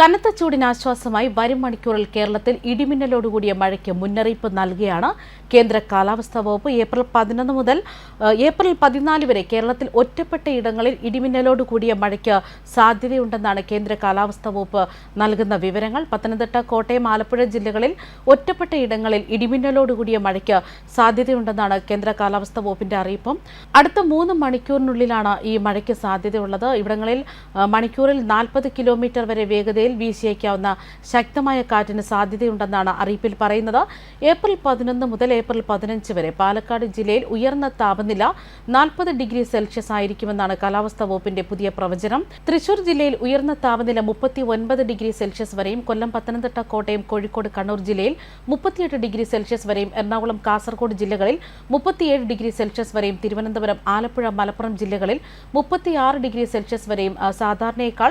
കനത്ത ചൂടിനാശ്വാസമായി വരും മണിക്കൂറിൽ കേരളത്തിൽ ഇടിമിന്നലോടുകൂടിയ മഴയ്ക്ക് മുന്നറിയിപ്പ് നൽകിയാണ് കേന്ദ്ര കാലാവസ്ഥാ വകുപ്പ് ഏപ്രിൽ പതിനൊന്ന് മുതൽ ഏപ്രിൽ പതിനാല് വരെ കേരളത്തിൽ ഒറ്റപ്പെട്ട ഇടങ്ങളിൽ ഇടിമിന്നലോടുകൂടിയ മഴയ്ക്ക് സാധ്യതയുണ്ടെന്നാണ് കേന്ദ്ര കാലാവസ്ഥാ വകുപ്പ് നൽകുന്ന വിവരങ്ങൾ. പത്തനംതിട്ട കോട്ടയം ആലപ്പുഴ ജില്ലകളിൽ ഒറ്റപ്പെട്ട ഇടങ്ങളിൽ ഇടിമിന്നലോടുകൂടിയ മഴയ്ക്ക് സാധ്യതയുണ്ടെന്നാണ് കേന്ദ്ര കാലാവസ്ഥാ വകുപ്പിന്റെ അറിയിപ്പും. അടുത്ത മൂന്ന് മണിക്കൂറിനുള്ളിലാണ് ഈ മഴയ്ക്ക് സാധ്യതയുള്ളത്. ഇവിടങ്ങളിൽ മണിക്കൂറിൽ നാൽപ്പത് കിലോമീറ്റർ വരെ വേഗതയിൽ വീശിയേക്കാവുന്ന ശക്തമായ കാറ്റിന് സാധ്യതയുണ്ടെന്നാണ് അറിയിപ്പിൽ പറയുന്നത്. ഏപ്രിൽ പതിനൊന്ന് മുതൽ ഏപ്രിൽ പതിനഞ്ച് വരെ പാലക്കാട് ജില്ലയിൽ ഉയർന്ന താപനില നാൽപ്പത് ഡിഗ്രി സെൽഷ്യസ് ആയിരിക്കുമെന്നാണ് കാലാവസ്ഥാ വകുപ്പിന്റെ പുതിയ പ്രവചനം. തൃശൂർ ജില്ലയിൽ ഉയർന്ന താപനില മുപ്പത്തി ഒൻപത് ഡിഗ്രി സെൽഷ്യസ് വരെയും കൊല്ലം പത്തനംതിട്ട കോട്ടയം കോഴിക്കോട് കണ്ണൂർ ജില്ലയിൽ മുപ്പത്തിയെട്ട് ഡിഗ്രി സെൽഷ്യസ് വരെയും എറണാകുളം കാസർഗോഡ് ജില്ലകളിൽ മുപ്പത്തിയേഴ് ഡിഗ്രി സെൽഷ്യസ് വരെയും തിരുവനന്തപുരം ആലപ്പുഴ മലപ്പുറം ജില്ലകളിൽ മുപ്പത്തിയാറ് ഡിഗ്രി സെൽഷ്യസ് വരെയും സാധാരണയേക്കാൾ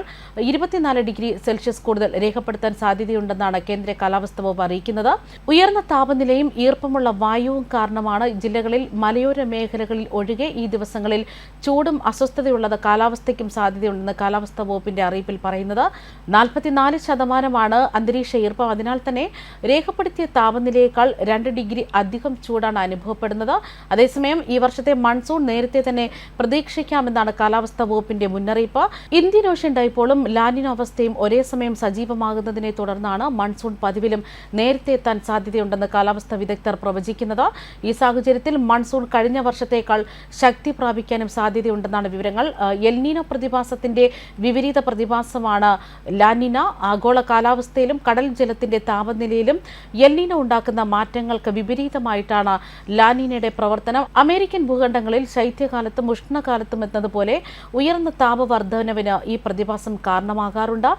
ഇരുപത്തിനാല് ഡിഗ്രി സെൽഷ്യസ് കൂടുതൽ രേഖപ്പെടുത്താൻ സാധ്യതയുണ്ടെന്നാണ് കേന്ദ്ര കാലാവസ്ഥ വകുപ്പ് അറിയിക്കുന്നത്. ഉയർന്ന താപനിലയും ഈർപ്പമുള്ള വായുവും കാരണമാണ് ജില്ലകളിൽ മലയോര മേഖലകളിൽ ഒഴികെ ഈ ദിവസങ്ങളിൽ ചൂടും അസ്വസ്ഥതയുള്ളത് കാലാവസ്ഥയ്ക്കും സാധ്യതയുണ്ടെന്ന് കാലാവസ്ഥാ വകുപ്പിന്റെ അറിയിപ്പിൽ പറയുന്നത്. നാൽപ്പത്തിനാല് ശതമാനമാണ് അന്തരീക്ഷ ഈർപ്പം. അതിനാൽ തന്നെ രേഖപ്പെടുത്തിയ താപനിലയേക്കാൾ രണ്ട് ഡിഗ്രി അധികം ചൂടാണ് അനുഭവപ്പെടുന്നത്. അതേസമയം ഈ വർഷത്തെ മൺസൂൺ നേരത്തെ തന്നെ പ്രതീക്ഷിക്കാമെന്നാണ് കാലാവസ്ഥാ വകുപ്പിന്റെ മുന്നറിയിപ്പ്. ഇന്ത്യൻ ഓഷ്യൻ ഡൈപോളും ലാൻഡിൻ അവസ്ഥയും ഒരേ സമയം സജീവമാകുന്നതിനെ തുടർന്നാണ് മൺസൂൺ പതിവിലും നേരത്തെ എത്താൻ സാധ്യതയുണ്ടെന്ന് കാലാവസ്ഥാ വിദഗ്ധർ പ്രവചിക്കുന്നത്. ഈ സാഹചര്യത്തിൽ മൺസൂൺ കഴിഞ്ഞ വർഷത്തേക്കാൾ ശക്തി പ്രാപിക്കാനും സാധ്യതയുണ്ടെന്നാണ് വിവരങ്ങൾ. എൽനീന പ്രതിഭാസത്തിന്റെ വിപരീത പ്രതിഭാസമാണ് ലാനിന ആഗോള കാലാവസ്ഥയിലും കടൽ ജലത്തിന്റെ താപനിലയിലും എൽനീനോ ഉണ്ടാക്കുന്ന മാറ്റങ്ങൾക്ക് വിപരീതമായിട്ടാണ് ലാനിനയുടെ പ്രവർത്തനം. അമേരിക്കൻ ഭൂഖണ്ഡങ്ങളിൽ ശൈത്യകാലത്തും ഉഷ്ണകാലത്തും എന്നതുപോലെ ഉയർന്ന താപവർദ്ധനവിന് ഈ പ്രതിഭാസം കാരണമാകാറുണ്ട്.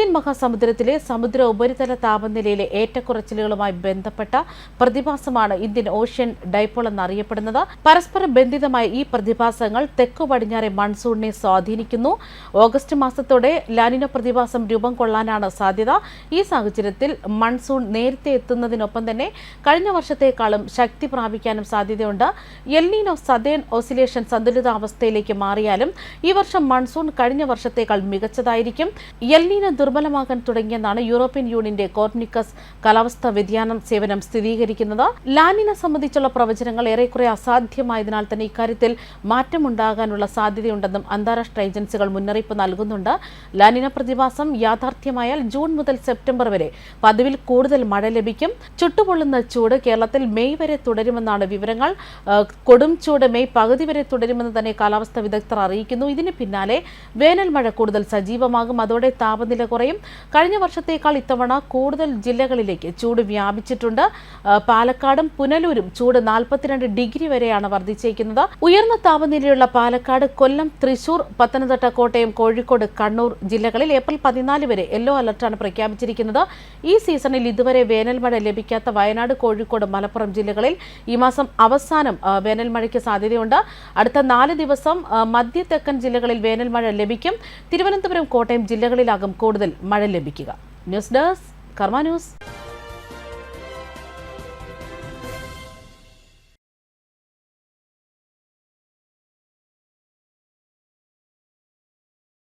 ഇന്ത്യൻ മഹാസമുദ്രത്തിലെ സമുദ്ര ഉപരിതല താപനിലയിലെ ഏറ്റക്കുറച്ചിലുകളുമായി ബന്ധപ്പെട്ട പ്രതിഭാസമാണ് ഇന്ത്യൻ ഓഷ്യൻ ഡൈപോൾ എന്നറിയപ്പെടുന്നത്. പരസ്പര ബന്ധിതമായ ഈ പ്രതിഭാസങ്ങൾ തെക്കു പടിഞ്ഞാറെ മൺസൂണിനെ സ്വാധീനിക്കുന്നു. ഓഗസ്റ്റ് മാസത്തോടെ ലാനിന പ്രതിഭാസം രൂപം കൊള്ളാനാണ് സാധ്യത. ഈ സാഹചര്യത്തിൽ മൺസൂൺ നേരത്തെ എത്തുന്നതിനൊപ്പം തന്നെ കഴിഞ്ഞ വർഷത്തേക്കാളും ശക്തി പ്രാപിക്കാനും സാധ്യതയുണ്ട്. എൽനീനോ സദേൺ ഓസിലേഷൻ സന്തുലിതാവസ്ഥയിലേക്ക് മാറിയാലും ഈ വർഷം മൺസൂൺ കഴിഞ്ഞ വർഷത്തേക്കാൾ മികച്ചതായിരിക്കും. എൽനീനോ ദുർബലമാകാൻ തുടങ്ങിയെന്നാണ് യൂറോപ്യൻ യൂണിയന്റെ കോർണിക്കസ് കാലാവസ്ഥാ വ്യതിയാനം സേവനം സ്ഥിരീകരിക്കുന്നത്. ലാനിനെ സംബന്ധിച്ചുള്ള പ്രവചനങ്ങൾ ഏറെക്കുറെ അസാധ്യമായതിനാൽ തന്നെ ഇക്കാര്യത്തിൽ മാറ്റമുണ്ടാകാനുള്ള സാധ്യതയുണ്ടെന്നും അന്താരാഷ്ട്ര ഏജൻസികൾ മുന്നറിയിപ്പ് നൽകുന്നുണ്ട്. ലാനിന പ്രതിഭാസം യാഥാർത്ഥ്യമായാൽ ജൂൺ മുതൽ സെപ്റ്റംബർ വരെ പതിവിൽ കൂടുതൽ മഴ ലഭിക്കും. ചുട്ടുപൊള്ളുന്ന ചൂട് കേരളത്തിൽ മെയ് വരെ തുടരുമെന്നാണ് വിവരങ്ങൾ. കൊടും ചൂട് മെയ് പകുതി വരെ തുടരുമെന്ന് തന്നെ കാലാവസ്ഥാ വിദഗ്ധർ അറിയിക്കുന്നു. ഇതിന് പിന്നാലെ വേനൽ മഴ കൂടുതൽ സജീവമാകും. അതോടെ താപനില കുറയും. കഴിഞ്ഞ വർഷത്തേക്കാൾ ഇത്തവണ കൂടുതൽ ജില്ലകളിലേക്ക് ചൂട് വ്യാപിച്ചിട്ടുണ്ട്. പാലക്കാടും പുനലൂരും ചൂട് നാൽപ്പത്തിരണ്ട് ഡിഗ്രി വരെയാണ് വർദ്ധിച്ചേക്കുന്നത്. ഉയർന്ന താപനിലയുള്ള പാലക്കാട് കൊല്ലം തൃശൂർ പത്തനംതിട്ട കോട്ടയം കോഴിക്കോട് കണ്ണൂർ ജില്ലകളിൽ ഏപ്രിൽ പതിനാല് വരെ യെല്ലോ അലർട്ടാണ് പ്രഖ്യാപിച്ചിരിക്കുന്നത്. ഈ സീസണിൽ ഇതുവരെ വേനൽ മഴ ലഭിക്കാത്ത വയനാട് കോഴിക്കോട് മലപ്പുറം ജില്ലകളിൽ ഈ മാസം അവസാനം വേനൽ മഴയ്ക്ക് സാധ്യതയുണ്ട്. അടുത്ത നാല് ദിവസം മധ്യ തെക്കൻ ജില്ലകളിൽ വേനൽ മഴ ലഭിക്കും. തിരുവനന്തപുരം കോട്ടയം ജില്ലകളിലാകും കൂടുതൽ മഴ ലഭിക്കുക. News desk Karma news.